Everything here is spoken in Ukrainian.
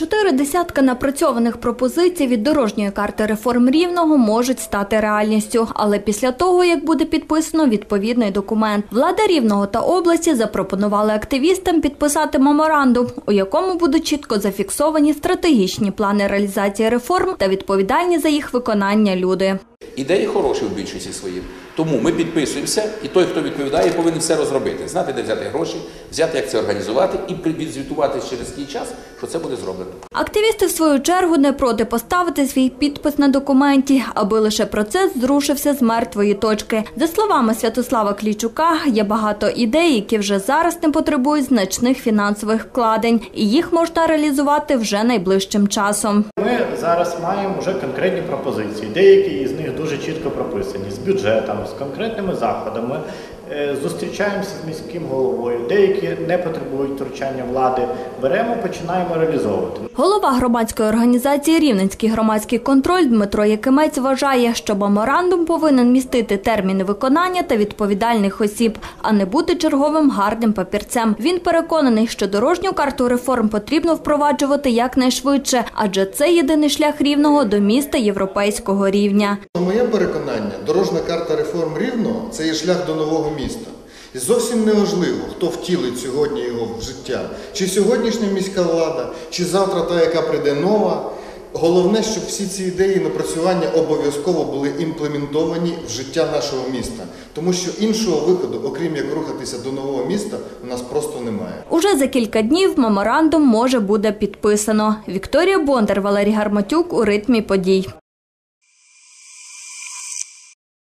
Чотири десятка напрацьованих пропозицій від дорожньої карти реформ Рівного можуть стати реальністю, але після того, як буде підписано відповідний документ, влада Рівного та області запропонували активістам підписати меморандум, у якому будуть чітко зафіксовані стратегічні плани реалізації реформ та відповідальні за їх виконання люди. Ідеї хороші в більшості своїх. Тому ми підписуємося, і той, хто відповідає, повинен все розробити. Знати, де взяти гроші, взяти, як це організувати, і відзвітувати через який час, що це буде зроблено. Активісти, в свою чергу, не проти поставити свій підпис на документі, аби лише процес зрушився з мертвої точки. За словами Святослава Клічука, є багато ідей, які вже зараз не потребують значних фінансових вкладень, і їх можна реалізувати вже найближчим часом. Ми зараз маємо вже конкретні пропозиції. Деякі із них дуже чітко прописані з бюджетом, з конкретними заходами. Е, Зустрічаємося з міським головою. Деякі не потребують втручання влади. Беремо, починаємо реалізовувати. Голова громадської організації Рівненський громадський контроль Дмитро Якимець вважає, що меморандум повинен містити терміни виконання та відповідальних осіб, а не бути черговим гарним папірцем. Він переконаний, що дорожню карту реформ потрібно впроваджувати якнайшвидше, адже це єдиний шлях рівного до міста європейського рівня. Моє переконання, дорожна карта реформ Рівного – це є шлях до нового міста. І зовсім не важливо, хто втілить сьогодні його в життя. Чи сьогоднішня міська влада, чи завтра та, яка прийде нова. Головне, щоб всі ці ідеї і напрацювання обов'язково були імплементовані в життя нашого міста. Тому що іншого виходу, окрім як рухатися до нового міста, у нас просто немає. Уже за кілька днів меморандум може буде підписано. Вікторія Бондар, Валерій Гарматюк у ритмі подій.